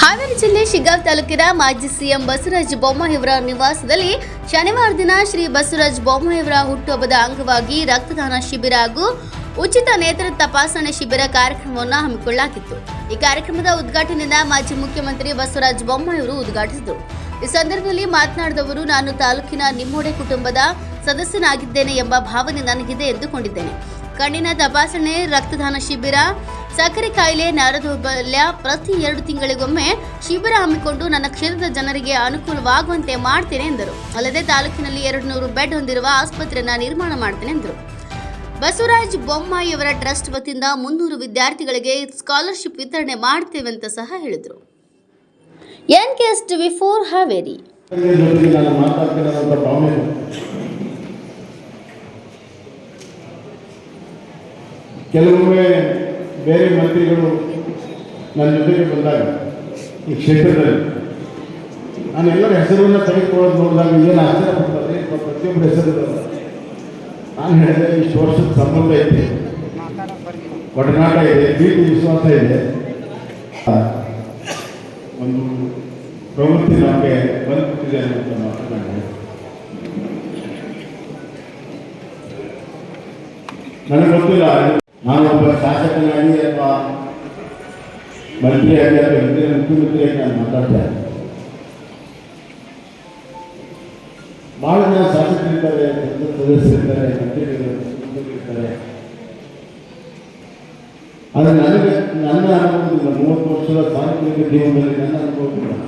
ಹಾವೇರಿ ಜಿಲ್ಲೆ ಶಿಗ್ಗಾಂವ್ ತಾಲೂಕಿನ ಮಾಜಿ ಸಿಎಂ ಬಸವರಾಜ ಬೊಮ್ಮಾಯಿಯವರ ನಿವಾಸದಲ್ಲಿ ಶನಿವಾರ ದಿನ ಶ್ರೀ ಬಸವರಾಜ ಬೊಮ್ಮಾಯಿಯವರ ಹುಟ್ಟುಹಬ್ಬದ ಅಂಗವಾಗಿ ರಕ್ತದಾನ ಶಿಬಿರ ಹಾಗೂ ಉಚಿತ ನೇತ್ರ ತಪಾಸಣೆ ಶಿಬಿರ ಕಾರ್ಯಕ್ರಮವನ್ನು ಹಮ್ಮಿಕೊಳ್ಳಲಾಗಿತ್ತು. ಈ ಕಾರ್ಯಕ್ರಮದ ಉದ್ಘಾಟನೆಯಿಂದ ಮಾಜಿ ಮುಖ್ಯಮಂತ್ರಿ ಬಸವರಾಜ ಬೊಮ್ಮಾಯಿಯವರು ಉದ್ಘಾಟಿಸಿದರು. ಈ ಸಂದರ್ಭದಲ್ಲಿ ಮಾತನಾಡಿದವರು, ನಾನು ತಾಲೂಕಿನ ನಿಮ್ಮೊಡೆ ಕುಟುಂಬದ ಸದಸ್ಯನಾಗಿದ್ದೇನೆ ಎಂಬ ಭಾವನೆ ನನಗಿದೆ ಎಂದುಕೊಂಡಿದ್ದೇನೆ. ಕಣ್ಣಿನ ತಪಾಸಣೆ, ರಕ್ತದಾನ ಶಿಬಿರ ಸಕ್ಕರೆ ಕಾಯಿಲೆ ನರದೌರ್ಬಲ್ಯ ಪ್ರತಿ ಎರಡು ತಿಂಗಳಿಗೊಮ್ಮೆ ಶಿಬಿರ ಹಮ್ಮಿಕೊಂಡು ನನ್ನ ಕ್ಷೇತ್ರದ ಜನರಿಗೆ ಅನುಕೂಲವಾಗುವಂತೆ ಮಾಡ್ತೇನೆ ಎಂದರು. ಅಲ್ಲದೆ ತಾಲೂಕಿನಲ್ಲಿ ಎರಡು ನೂರು ಬೆಡ್ ಹೊಂದಿರುವ ಆಸ್ಪತ್ರೆಯನ್ನು ನಿರ್ಮಾಣ ಮಾಡ್ತೇನೆ ಎಂದರು. ಬಸವರಾಜ್ ಬೊಮ್ಮಾಯಿಯವರ ಟ್ರಸ್ಟ್ ವತಿಯಿಂದ ಮುನ್ನೂರು ವಿದ್ಯಾರ್ಥಿಗಳಿಗೆ ಸ್ಕಾಲರ್ಶಿಪ್ ವಿತರಣೆ ಮಾಡ್ತೇವೆ ಅಂತ ಸಹ ಹೇಳಿದರು. N K S TV four Haveri. ಕೆಲವೊಮ್ಮೆ ಬೇರೆ ಮಂತ್ರಿಗಳು ನನ್ನ ಜೊತೆಗೆ ಬಂದಾಗ ಈ ಕ್ಷೇತ್ರದಲ್ಲಿ. ನಾನು ಎಲ್ಲರ ಹೆಸರನ್ನು ತೆಗೆದುಕೊಳ್ಳೋದು ನೋಡಿದಾಗ ಏನು ಆಶ್ಚರ್ಯ ಪಡ್ತಾರೆ ಪ್ರತಿಯೊಬ್ಬರ ಹೆಸರು ನಾನು ಹೇಳಿದೆ, ಇಷ್ಟು ವರ್ಷದ ಸಂಬಂಧ ಐತಿ ಒಡನಾಟ ಇದೆ, ಪ್ರೀತಿ ವಿಶ್ವಾಸ ಇದೆ. ಒಂದು ಪ್ರವೃತ್ತಿ ನಮಗೆ ಬಂದ್ಬಿಟ್ಟಿದೆ ಅಂತ ಮಾತು ನಾನು ಹೇಳ್ತೀನಿ. ನನಗೆ ಗೊತ್ತಿಲ್ಲ ನಾನು ಒಬ್ಬ ಶಾಸಕನಾಗಿ ಅಥವಾ ಮಂತ್ರಿಯಾಗಿ ಅಥವಾ ಹಿಂದಿನ ಮುಖ್ಯಮಂತ್ರಿಯಾಗಿ ನಾನು ಮಾತಾಡ್ತಾ ಇದ್ದೆ. ಬಹಳ ಜನ ಶಾಸಕರಿದ್ದಾರೆ ಸದಸ್ಯರಿದ್ದಾರೆ ಮಂತ್ರಿಗಳಿದ್ದಾರೆ ಆದರೆ ನನಗೆ, ನನ್ನ ಅನುಭವದಿಂದ ಮೂವತ್ತು ವರ್ಷದ ಸಾರ್ವಜನಿಕ ಜೀವನದಲ್ಲಿ ನನ್ನ ಅನುಭವದಿಂದ